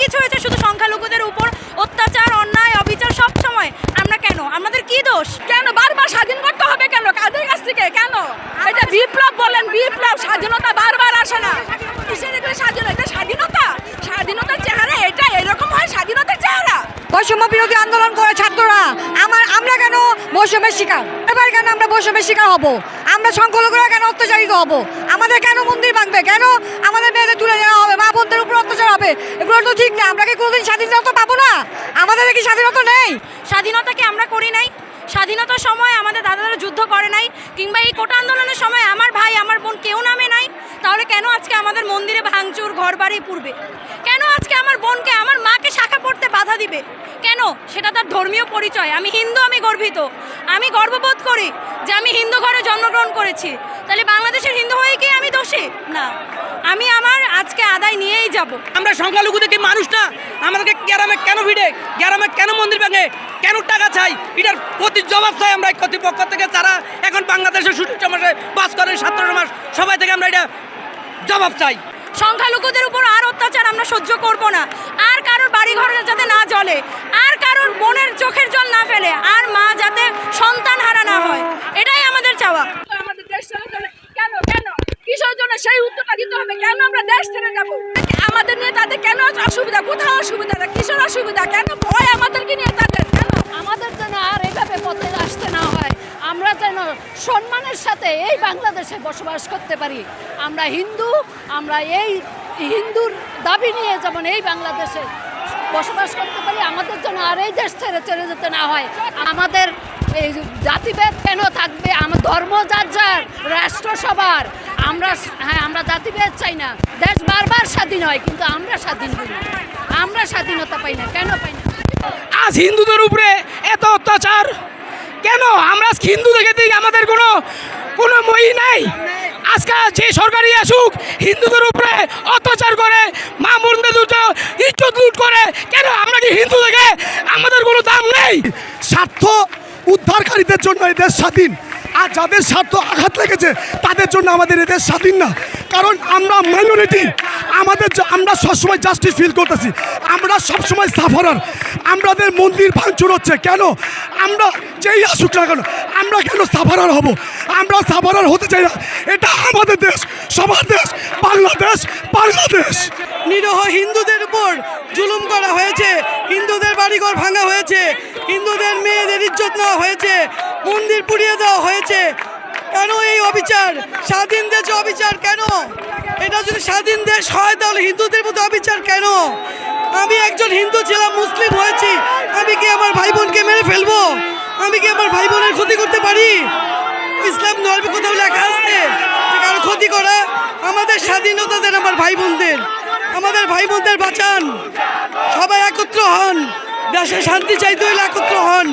কিছু হয়েছে শুধু সংখ্যালঘুদের উপর? অত্যাচার অন্যায় অবিচার সব সময়। আমরা কেন? আমাদের কি দোষ? কেন? বারবার স্বাধীন করতে হবে কেন? কাদের কাছ থেকে? কেন? এটা বিপ্লব বলেন বিপ্লব স্বাধীনতা বারবার আসে না। স্বাধীনতা এটা স্বাধীনতা। স্বাধীনতার চেহারা এটা এরকম হয় স্বাধীনতার চেহারা। বৈষম্য বিরোধী আন্দোলন করে ছাত্ররা আমার আমরা কেন বৈষম্যের শিকার? এবার কেন আমরা বৈষম্যের শিকার হব? আমরা সংখ্যালঘুরা কেন অত্যাচারিত হব? আমাদের কেন মন্দির ভাঙবে? কেন আমাদের মেয়েদের তুলে নেওয়া হবে? এগুলো তো ঠিক না। আমরা কি কোনোদিন স্বাধীনতা পাবো না? আমাদের কি স্বাধীনতা নেই? স্বাধীনতা কি আমরা করি নাই? স্বাধীনতার সময় আমাদের দাদারা যুদ্ধ করে নাই। কিংবা এই কোটা আন্দোলনের সময় আমার ভাই, আমার বোন কেউ নামে নাই? তাহলে কেন আজকে আমাদের মন্দিরে ভাঙচুর ঘর বাড়ি পূর্বে কেন আজকে আমার বোনকে, আমার মাকে শাখা পড়তে বাধা দিবে? কেন? সেটা তার ধর্মীয় পরিচয়। আমি হিন্দু, আমি গর্বিত। আমি গর্ববোধ করি যে আমি হিন্দু ঘরে জন্মগ্রহণ করেছি। তাহলে বাংলাদেশের হিন্দু হয়ে কি আমি দোষী? না। আমি আমার আজকে আদায় নিয়েই যাব। আমরা সংখ্যালঘু দেখি মানুষ না আমাদেরকে গ্রামে কেন ভিড়ে? গ্রামে কেন মন্দির ভাঙে? কেন টাকা চাই? এটার প্রতি জবাব চাই আমরা কর্তৃপক্ষ থেকে। যারা এখন বাংলাদেশের সুযোগ সমাজে বাস করেন ছাত্র সমাজ সবাই থেকে আমরা এটা জবাব চাই। সংখ্যালঘুদের উপর আর অত্যাচার আমরা সহ্য করব না। আর কারোর বাড়ি ঘর যাতে না জ্বলে আর কারোর বোনের চোখের জল না ফেলে আর মা যাতে সন্তান হারা না হয়। এটাই আমাদের চাওয়া। আমাদের দেশ ছেড়ে চলে কেন কেন কিসের জন্য সেই উত্তরটা দিতে হবে। কেন আমরা দেশ ছেড়ে যাব? আমাদের নিয়ে তাদের কেন অসুবিধা? কোথাও অসুবিধা না কিসের অসুবিধা? কেন ভয় আমাদেরকে নিয়ে তাদের? কেন? আমাদের যেন আর এইভাবে পথে আসতে না হয়। আমরা যেন সম্মানের সাথে এই বাংলাদেশে বসবাস করতে পারি। আমরা হিন্দু, আমরা এই হিন্দুর দাবি নিয়ে যেমন এই বাংলাদেশে বসবাস করতে পারি, আমাদের জন্য আর এই দেশ ছেড়ে চলে যেতে না হয়। আমাদের জাতিভেদ কেন থাকবে? আমার ধর্ম যার যার, রাষ্ট্র সবার। আমরা হ্যাঁ আমরা জাতিভেদ চাই না। দেশ বারবার স্বাধীন হয়, কিন্তু আমরা স্বাধীন হই না। আমরা স্বাধীনতা পাই না। কেন পাই না? আজ হিন্দুদের উপরে এত অত্যাচার, কেন? আমরা হিন্দু দেখে দিই আমাদের কোনো কোনো মই নাই। আজকে যে সরকারি আসুক, হিন্দুদের উপরে অত্যাচার করে, মা বোনদের দুটো ইজ্জত লুট করে, কেন? আমরা কি হিন্দু দেখে আমাদের কোনো দাম নেই? স্বার্থ উদ্ধারকারীদের জন্য এদের স্বাধীন। আর যাদের স্বার্থ আঘাত লেগেছে, তাদের জন্য আমাদের এদের স্বাধীন না। কারণ আমরা মাইনরিটি আমাদের আমরা সবসময় জাস্টিস ফিল করতেছি। আমরা সবসময় সাফারার আমাদের মন্দির ভাঙচুর হচ্ছে। কেন? আমরা যেই আসুক না কেন, আমরা কেন সাফারার হব? আমরা সাফারার হতে চাই না। এটা আমাদের দেশ, সবার দেশ, বাংলাদেশ বাংলাদেশ। নিরহ হিন্দুদের উপর জুলুম করা হয়েছে। হিন্দুদের বাড়িঘর ভাঙা হয়েছে। হিন্দুদের মেয়েদের ইজ্জত নেওয়া হয়েছে, মন্দির পুড়িয়ে দেওয়া হয়েছে। কেন এই অবিচার? স্বাধীন দেশে অবিচার কেন? এটা যদি স্বাধীন দেশ হয় তাহলে হিন্দুদের মতো অবিচার কেন? আমি একজন হিন্দু ছিলাম, মুসলিম হয়েছি। আমি কি আমার ভাই বোনকে মেরে ফেলব? আমি কি আমার ভাই বোনের ক্ষতি করতে পারি? ইসলাম ধর্মে কোথাও লেখা আছে কারও ক্ষতি করা আমাদের স্বাধীনতা দেন আমার ভাই বোনদের আমাদের ভাই বোনদের বাঁচান। সবাই একত্র হন। দেশে শান্তি চাইতে হলে একত্র হন।